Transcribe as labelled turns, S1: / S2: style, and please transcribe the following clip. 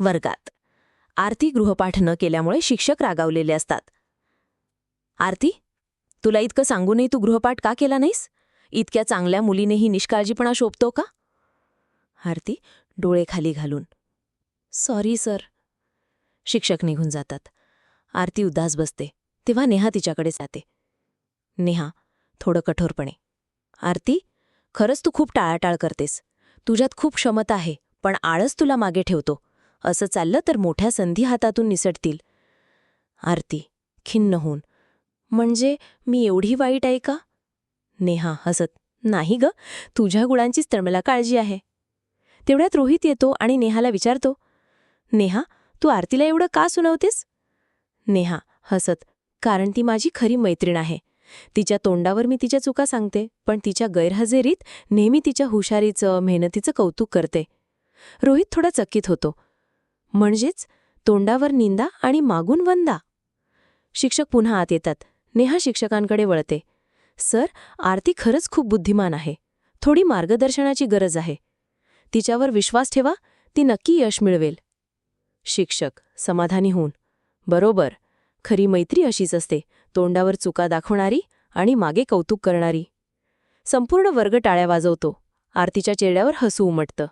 S1: वर्गात. आरती गृहपाठ न केल्यामुळे शिक्षक रागावलेले असतात. आरती तुला इतकं सांगूनही तू गृहपाठ का केला नाहीस? इतक्या चांगल्या मुलीनेही निष्काळजीपणा शोभतो का? आरती डोळे खाली घालून सॉरी सर. शिक्षक निघून जातात. आरती उदास बसते तेव्हा नेहा तिच्याकडे जाते. नेहा थोडं कठोरपणे आरती खरंच तू खूप टाळाटाळ करतेस. तुझ्यात खूप क्षमता आहे पण आळस तुला मागे ठेवतो. असं चाललं तर मोठ्या संधी हातातून निसटतील. आरती खिन्न होऊन म्हणजे मी एवढी वाईट आहे का? नेहा हसत नाही ग तुझ्या गुळांचीच तर मला काळजी आहे. तेवढ्यात रोहित येतो आणि नेहाला विचारतो नेहा तू आरतीला एवढं का सुनावतेस? नेहा हसत कारण ती माझी खरी मैत्रीण आहे. तिच्या तोंडावर मी तिच्या चुका सांगते पण तिच्या गैरहजेरीत नेहमी तिच्या हुशारीचं मेहनतीचं कौतुक करते. रोहित थोडा चकित होतो. म्हणजेच तोंडावर निंदा आणि मागून वंदा. शिक्षक पुन्हा आत येतात. नेहा शिक्षकांकडे वळते. सर आरती खरंच खूप बुद्धिमान आहे. थोडी मार्गदर्शनाची गरज आहे. तिच्यावर विश्वास ठेवा ती नक्की यश मिळवेल. शिक्षक समाधानी होऊन बरोबर. खरी मैत्री अशीच असते. तोंडावर चुका दाखवणारी आणि मागे कौतुक करणारी. संपूर्ण वर्ग टाळ्या वाजवतो. आरतीच्या चेहऱ्यावर हसू उमटतं.